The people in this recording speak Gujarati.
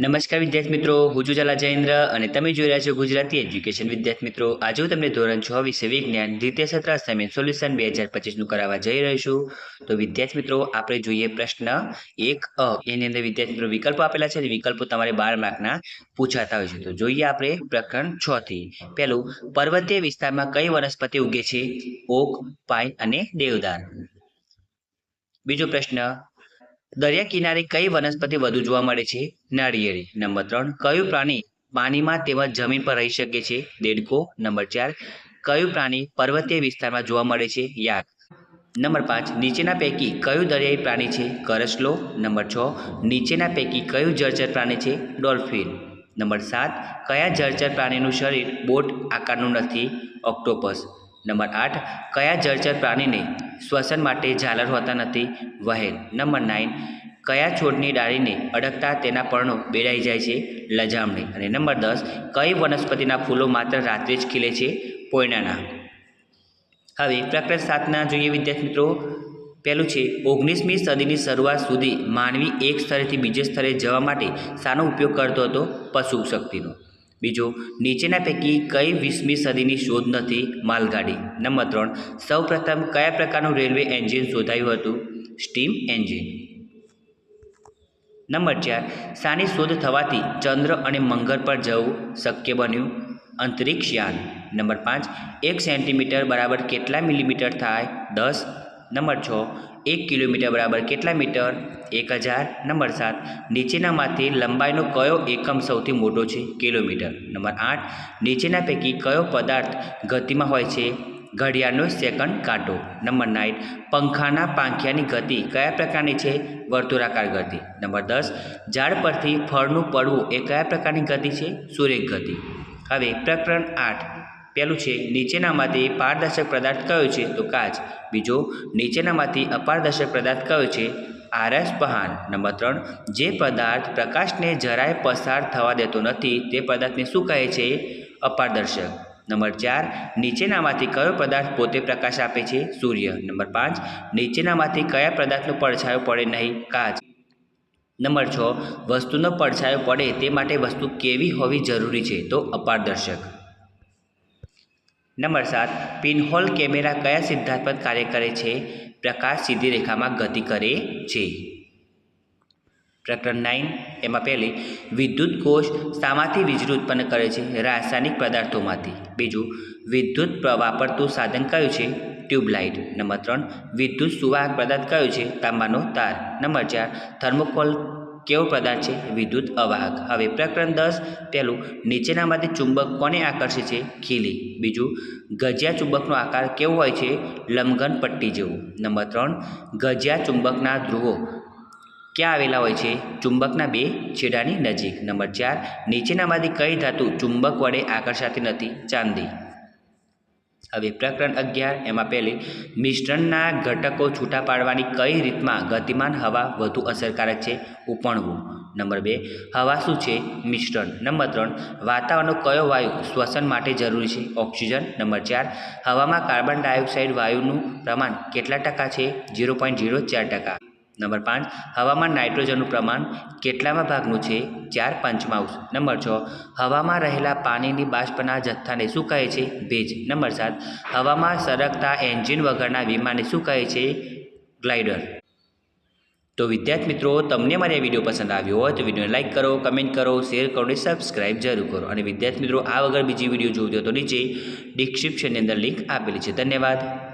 નમસ્કાર વિદ્યાર્થી મિત્રો, હું જુજાલા જયેન્દ્ર અને તમે જોઈ રહ્યા છો ગુજરાતી એજ્યુકેશન. વિદ્યાર્થી મિત્રો, આજે તમને ધોરણ છ વિશે વિજ્ઞાન, દ્વિતીય, સત્ર અસાઇનમેન્ટ સોલ્યુશન બે હજાર પચીસનું કરાવવા જઈ રહ્યો છું. તો વિદ્યાર્થી મિત્રો, આપણે જોઈએ પ્રશ્ન એક અ. એની અંદર વિદ્યાર્થી મિત્રો વિકલ્પો આપેલા છે અને વિકલ્પો તમારે બાર માર્કના પૂછાતા હોય છે. તો જોઈએ આપણે પ્રકરણ છ થી. પહેલું, પર્વતીય વિસ્તારમાં કઈ વનસ્પતિ ઉગે છે? ઓક, પાઇન અને દેવદાર બીજો પ્રશ્ન દરિયા કિનારે કઈ વનસ્પતિ વધુ જોવા મળે છે? નાળિયેરી, નંબર ત્રણ. કયું પ્રાણી પાણીમાં તેમજ જમીન પર રહી શકે છે? દેડકો, નંબર ચાર. કયું પ્રાણી પર્વતીય વિસ્તારમાં જોવા મળે છે? યાક. નંબર પાંચ. નીચેના પૈકી કયું દરિયાઈ પ્રાણી છે? કરસલો, નંબર છ. નીચેના પૈકી કયું જળચર પ્રાણી છે? ડોલ્ફિન. નંબર સાત. કયા જળચર પ્રાણીનું શરીર બોટ આકારનું નથી? ઓક્ટોપસ. નંબર આઠ, કયા જળચર પ્રાણીને શ્વસન માટે ઝાલર હોતા નથી? વહેલ. નંબર નાઇન, કયા છોડની ડાળીને અડકતા તેના પર્ણો બેડાઈ જાય છે? લજામણી. અને નંબર દસ, કઈ વનસ્પતિના ફૂલો માત્ર રાત્રે જ ખીલે છે? પોયણાના હવે પ્રકરણ સાતના જોઈએ વિદ્યાર્થી મિત્રો. પહેલું છે, ઓગણીસમી સદીની શરૂઆત સુધી માનવી એક સ્થળેથી બીજે સ્થળે જવા માટે શાનો ઉપયોગ કરતો હતો પશુ શક્તિનો. બીજો, નીચેના પૈકી કઈ વીસમી સદીની શોધ નથી? માલગાડી. નંબર ત્રણ, સૌપ્રથમ કયા પ્રકારનું રેલવે એન્જિન શોધાયું હતું? Steam engine. નંબર ચાર સાની શોધ થવાથી ચંદ્ર અને મંગળ પર જવું શક્ય બન્યું? અંતરિક્ષયાન. નંબર પાંચ, એક સેન્ટીમીટર બરાબર કેટલા મિલીમીટર થાય? દસ નંબર છ, એક કિલોમીટર બરાબર કેટલા મીટર? એક હજાર. નંબર સાત, નીચેનામાંથી લંબાઈનો કયો એકમ સૌથી મોટો છે? કિલોમીટર. નંબર આઠ, નીચેના પૈકી કયો પદાર્થ ગતિમાં હોય છે? ઘડિયાળનો સેકન્ડ કાંટો. નંબર નાઇન, પંખાના પાંખિયાની ગતિ કયા પ્રકારની છે? વર્તુળાકાર ગતિ. નંબર દસ, ઝાડ પરથી ફળનું પડવું એ કયા પ્રકારની ગતિ છે? સુરેખ ગતિ. હવે પ્રકરણ આઠ. પહેલું છે, નીચેનામાંથી પારદર્શક પદાર્થ કયો છે? તો કાચ. બીજો, નીચેનામાંથી અપારદર્શક પદાર્થ કયો છે? આરસ પહાણ. નંબર ત્રણ, જે પદાર્થ પ્રકાશને જરાય પસાર થવા દેતો નથી, તે પદાર્થને શું કહે છે? અપારદર્શક. નંબર ચાર, નીચેનામાંથી કયો પદાર્થ પોતે પ્રકાશ આપે છે? સૂર્ય. નંબર પાંચ, નીચેનામાંથી કયા પદાર્થનો પડછાયો પડે નહીં? કાચ. નંબર છ, વસ્તુનો પડછાયો પડે તે માટે વસ્તુ કેવી હોવી જરૂરી છે? તો અપારદર્શક. નંબર સાત, પિનહોલ કેમેરા કયા સિદ્ધાંત પર કાર્ય કરે છે? પ્રકાશ સીધી રેખામાં ગતિ કરે છે. પ્રકરણ નાઇન એમાં પહેલી, વિદ્યુત કોષ શામાંથી વીજળી ઉત્પન્ન કરે છે રાસાયણિક પદાર્થોમાંથી. બીજું, વિદ્યુત વાપરતું સાધન કયું છે? ટ્યુબલાઇટ. નંબર ત્રણ, વિદ્યુત સુવાહક પદાર્થ કયો છે? તાંબાનો તાર. નંબર ચાર, થર્મોકોલ કેવો પદાર્થ છે? વિદ્યુત અવાહક. હવે પ્રકરણ દસ પહેલું, નીચેનામાંથી ચુંબક કોને આકર્ષે છે? ખીલી. બીજું, ગજિયા ચુંબકનો આકાર કેવો હોય છે? લંબઘન પટ્ટી જેવું. નંબર ત્રણ, ગજિયા ચુંબકના ધ્રુવો ક્યાં આવેલા હોય છે? ચુંબકના બે છેડાની નજીક. નંબર ચાર, નીચેનામાંથી કઈ ધાતુ ચુંબક વડે આકર્ષાતી નથી? ચાંદી. હવે પ્રકરણ અગિયાર, એમાં પહેલી, મિશ્રણના ઘટકો છૂટા પાડવાની કઈ રીતમાં ગતિમાન હવા વધુ અસરકારક છે? ઉપણવું. નંબર બે, હવા શું છે? મિશ્રણ. નંબર ત્રણ, વાતાવરણનો કયો વાયુ શ્વસન માટે જરૂરી છે? ઓક્સિજન. નંબર ચાર, હવામાં કાર્બન ડાયોક્સાઇડ વાયુનું પ્રમાણ કેટલા ટકા છે? ઝીરો પોઈન્ટ ઝીરો ચાર ટકા. નંબર પાંચ, હવામાં નાઇટ્રોજનનું પ્રમાણ કેટલામાં ભાગનું છે? ચાર પંચમાંશ નંબર છ, હવામાં રહેલા પાણીની બાષ્પના જથ્થાને શું કહે છે? ભેજ. નંબર સાત, હવામાં સરકતા એન્જિન વગરના વિમાનને શું કહે છે? ગ્લાઇડર. તો વિદ્યાર્થી મિત્રો, તમને મારી આ વીડિયો પસંદ આવ્યો હોય તો વિડીયોને લાઇક કરો, કમેન્ટ કરો, શેર કરો અને સબસ્ક્રાઇબ જરૂર કરો. અને વિદ્યાર્થી મિત્રો, આ વગર બીજી વીડિયો જોવી તો નીચે ડિસ્ક્રિપ્શનની અંદર લિંક આપેલી છે. ધન્યવાદ.